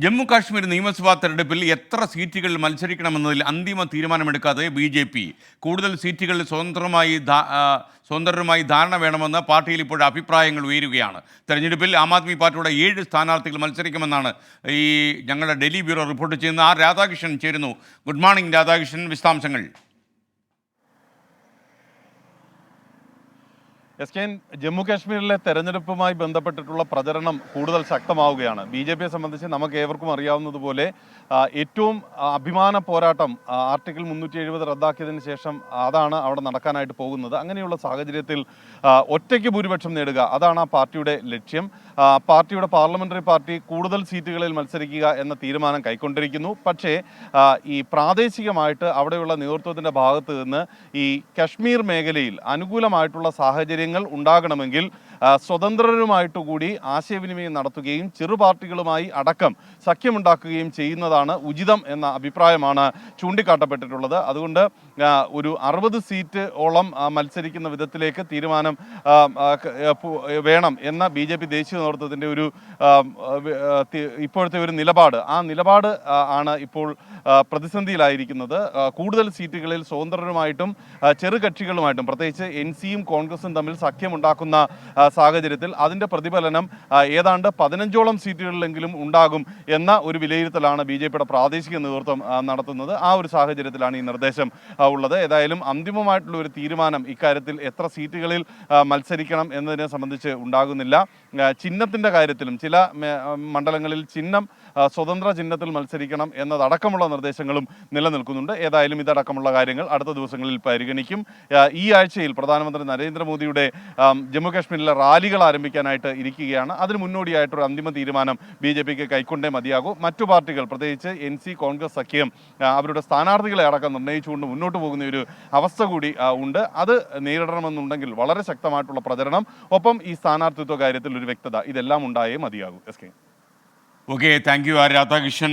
ജമ്മു കാശ്മീർ നിയമസഭാ തെരഞ്ഞെടുപ്പിൽ എത്ര സീറ്റുകളിൽ മത്സരിക്കണമെന്നതിൽ അന്തിമ തീരുമാനമെടുക്കാതെ ബി ജെ പി കൂടുതൽ സീറ്റുകളിൽ സ്വതന്ത്രമായി സ്വതന്ത്രരുമായി ധാരണ വേണമെന്ന് പാർട്ടിയിൽ ഇപ്പോൾ അഭിപ്രായങ്ങൾ ഉയരുകയാണ്. തെരഞ്ഞെടുപ്പിൽ ആം ആദ്മി പാർട്ടിയുടെ ഏഴ് സ്ഥാനാർത്ഥികൾ മത്സരിക്കുമെന്നാണ് ഈ ഞങ്ങളുടെ ഡൽഹി ബ്യൂറോ റിപ്പോർട്ട് ചെയ്യുന്നത്. ആർ രാധാകൃഷ്ണൻ ചേരുന്നു. Good morning Radhakrishnan. വിശദാംശങ്ങൾ. എസ് കെ ജമ്മു കാശ്മീരിലെ തെരഞ്ഞെടുപ്പുമായി ബന്ധപ്പെട്ടിട്ടുള്ള പ്രചരണം കൂടുതൽ ശക്തമാവുകയാണ്. ബി ജെ പിയെ സംബന്ധിച്ച് നമുക്ക് ഏവർക്കും അറിയാവുന്നതുപോലെ ഏറ്റവും അഭിമാന പോരാട്ടം ആർട്ടിക്കിൾ മുന്നൂറ്റി എഴുപത് റദ്ദാക്കിയതിന് ശേഷം അതാണ് അവിടെ നടക്കാനായിട്ട് പോകുന്നത്. അങ്ങനെയുള്ള സാഹചര്യത്തിൽ ഒറ്റയ്ക്ക് ഭൂരിപക്ഷം നേടുക അതാണ് ആ പാർട്ടിയുടെ ലക്ഷ്യം. പാർട്ടിയുടെ പാർലമെന്ററി പാർട്ടി കൂടുതൽ സീറ്റുകളിൽ മത്സരിക്കുക എന്ന തീരുമാനം കൈക്കൊണ്ടിരിക്കുന്നു. പക്ഷേ ഈ പ്രാദേശികമായിട്ട് അവിടെയുള്ള നേതൃത്വത്തിന്റെ ഭാഗത്ത് നിന്ന് ഈ കശ്മീർ മേഖലയിൽ അനുകൂലമായിട്ടുള്ള സാഹചര്യങ്ങൾ ഉണ്ടാകണമെങ്കിൽ സ്വതന്ത്രരുമായിട്ട് കൂടി ആശയവിനിമയം നടത്തുകയും ചെറു പാർട്ടികളുമായി അടക്കം സഖ്യമുണ്ടാക്കുകയും ചെയ്യുന്നതാണ് ഉചിതം എന്ന അഭിപ്രായമാണ് ചൂണ്ടിക്കാട്ടപ്പെട്ടിട്ടുള്ളത്. അതുകൊണ്ട് ഒരു അറുപത് സീറ്റ് ഓളം മത്സരിക്കുന്ന വിധത്തിലേക്ക് തീരുമാനം വേണം എന്ന ബി ജെ പി ദേശീയ നേതൃത്വത്തിന്റെ ഒരു ഇപ്പോഴത്തെ ഒരു നിലപാട്. ആ നിലപാട് ആണ് ഇപ്പോൾ പ്രതിസന്ധിയിലായിരിക്കുന്നത്. കൂടുതൽ സീറ്റുകളിൽ സ്വതന്ത്രരുമായിട്ടും ചെറുകക്ഷികളുമായിട്ടും പ്രത്യേകിച്ച് എൻ സിയും കോൺഗ്രസും തമ്മിൽ സഖ്യമുണ്ടാക്കുന്ന ആ, സാഹചര്യത്തിൽ അതിന്റെ പ്രതിഫലനം ഏതാണ്ട് പതിനഞ്ചോളം സീറ്റുകളിലെങ്കിലും ഉണ്ടാകും എന്ന ഒരു വിലയിരുത്തലാണ് ബി ജെ പിയുടെ പ്രാദേശിക നേതൃത്വം നടത്തുന്നത്. ആ ഒരു സാഹചര്യത്തിലാണ് ഈ നിർദ്ദേശം ഉള്ളത്. ഏതായാലും അന്തിമമായിട്ടുള്ള ഒരു തീരുമാനം ഇക്കാര്യത്തിൽ എത്ര സീറ്റുകളിൽ മത്സരിക്കണം എന്നതിനെ സംബന്ധിച്ച് ഉണ്ടാകുന്നില്ല. ചിഹ്നത്തിന്റെ കാര്യത്തിലും ചില മണ്ഡലങ്ങളിൽ ചിഹ്നം സ്വതന്ത്ര ചിഹ്നത്തിൽ മത്സരിക്കണം എന്നതടക്കമുള്ള നിർദ്ദേശങ്ങളും നിലനിൽക്കുന്നുണ്ട്. ഏതായാലും ഇതടക്കമുള്ള കാര്യങ്ങൾ അടുത്ത ദിവസങ്ങളിൽ പരിഗണിക്കും. ഈ ആഴ്ചയിൽ പ്രധാനമന്ത്രി നരേന്ദ്രമോദിയുടെ ജമ്മുകാശ്മീരിലെ ജമ്മു കാശ്മീരിലെ റാലികൾ ആരംഭിക്കാനായിട്ട് ഇരിക്കുകയാണ്. അതിന് മുന്നോടിയായിട്ടൊരു അന്തിമ തീരുമാനം ബി ജെ പിക്ക് കൈക്കൊണ്ടേ മതിയാകൂ. മറ്റു പാർട്ടികൾ പ്രത്യേകിച്ച് എൻ സി കോൺഗ്രസ് സഖ്യം അവരുടെ സ്ഥാനാർത്ഥികളെ അടക്കം നിർണയിച്ചുകൊണ്ട് മുന്നോട്ട് പോകുന്ന ഒരു അവസ്ഥ കൂടി ഉണ്ട്. അത് നേരിടണമെന്നുണ്ടെങ്കിൽ വളരെ ശക്തമായിട്ടുള്ള പ്രചരണം. ഒപ്പം ഈ സ്ഥാനാർത്ഥിത്വ കാര്യത്തിൽ ഒരു വ്യക്തത ഇതെല്ലാം ഉണ്ടായേ മതിയാകൂ. S K. Okay thank you R Radhakrishnan